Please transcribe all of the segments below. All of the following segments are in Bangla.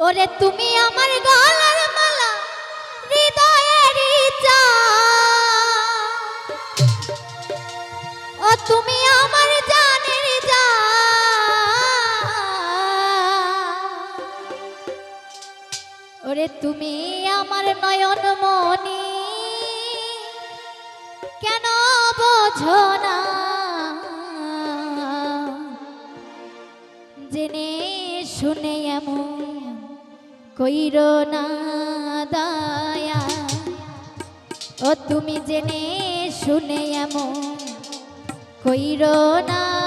ওরে তুমি আমার গলার মালা, হৃদয়েরই চা ও তুমি আমার জানের যা ওরে তুমি আমার নয়ন কইর না দায়া। ও তুমি জেনে শুনে এমন কইর না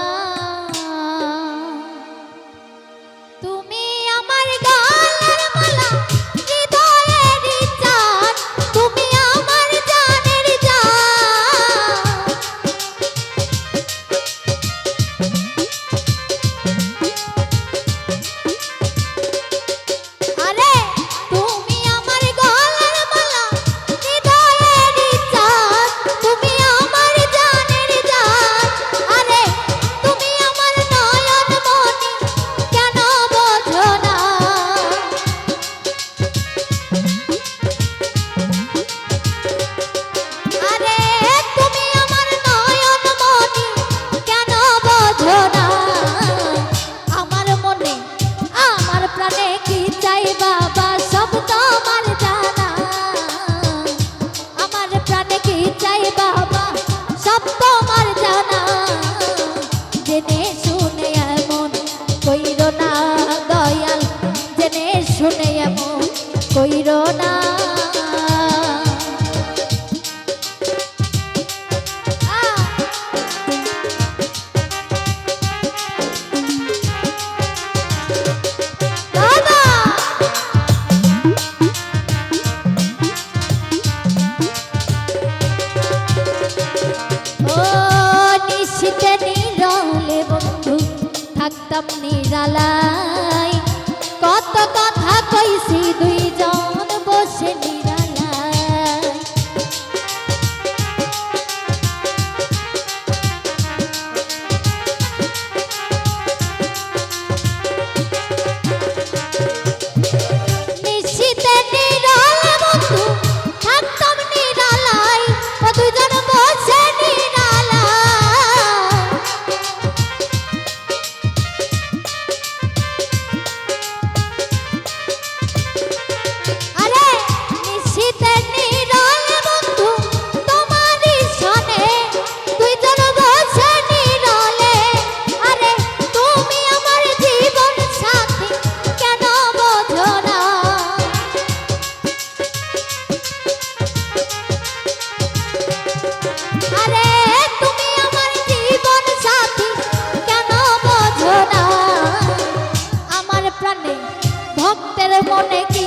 মনে কি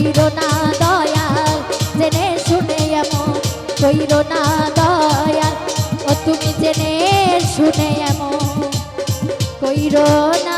কইরো না দয়াল, জেনে শুনে এমন, কইরো না দয়াল। ও তুমি জেনে শুনে এমন, কইরো না